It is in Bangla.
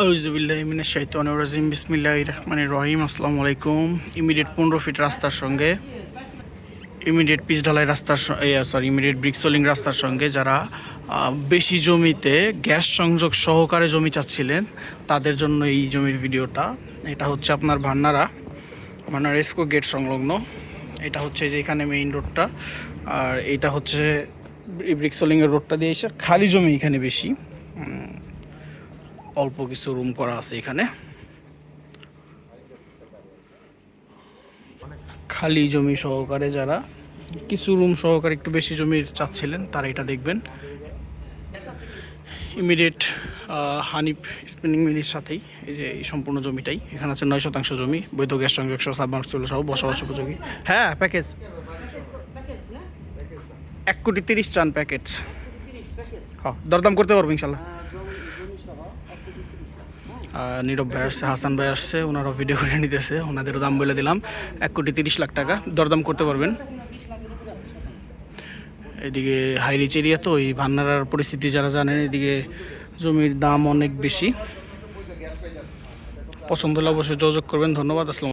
রাজিম। বিসমিল্লাহ রহমান রহিম। আসসালামু আলাইকুম। ইমিডিয়েট পনেরো ফিট রাস্তার সঙ্গে, ইমিডিয়েট পিচ ঢালাই রাস্তার সরি ইমিডিয়েট ব্রিক সোলিং রাস্তার সঙ্গে যারা বেশি জমিতে গ্যাস সংযোগ সহকারে জমি চাচ্ছিলেন, তাদের জন্য এই জমির ভিডিওটা। এটা হচ্ছে আপনার ভান্নারা ভান্নারা এসকো গেট সংলগ্ন। এটা হচ্ছে যে এখানে মেইন রোডটা আর এটা হচ্ছে ব্রিক সোলিংয়ের রোডটা দিয়ে এসে খালি জমি এখানে বেশি। অল্প কিছু রুম করা আছে এখানে। খালি জমি সহকারে যারা কিছু রুম সহকারে একটু বেশি জমির চাচ্ছিলেন তারা এটা দেখবেন। ইমিডিয়েট হানিফ স্পিনিং মিলের সাথেই এই যে এই সম্পূর্ণ জমিটাই। এখানে আছে নয় শতাংশ জমি বৈধ গ্যাস সংযোগ সহ সাবমার্সিবল সহ বসবাস উপযোগী। হ্যাঁ প্যাকেজ এক কোটি তিরিশ চান প্যাকেজ হ্যাঁ দরদাম করতে পারব ইনশাল্লাহ। নীরব ভাই আসছে, হাসান ভাই আসছে ওনারাও ভিডিও করে নিতেছে, ওনাদেরও দাম বলে দিলাম, এক কোটি তিরিশ লাখ টাকা, দরদাম করতে পারবেন। এদিকে হাইরিচ এরিয়া তো ওই ভান্নারার পরিস্থিতি যারা জানেন, এদিকে জমির দাম অনেক বেশি। পছন্দ হলে অবশ্যই যোগাযোগ করবেন, ধন্যবাদ, আসসালাম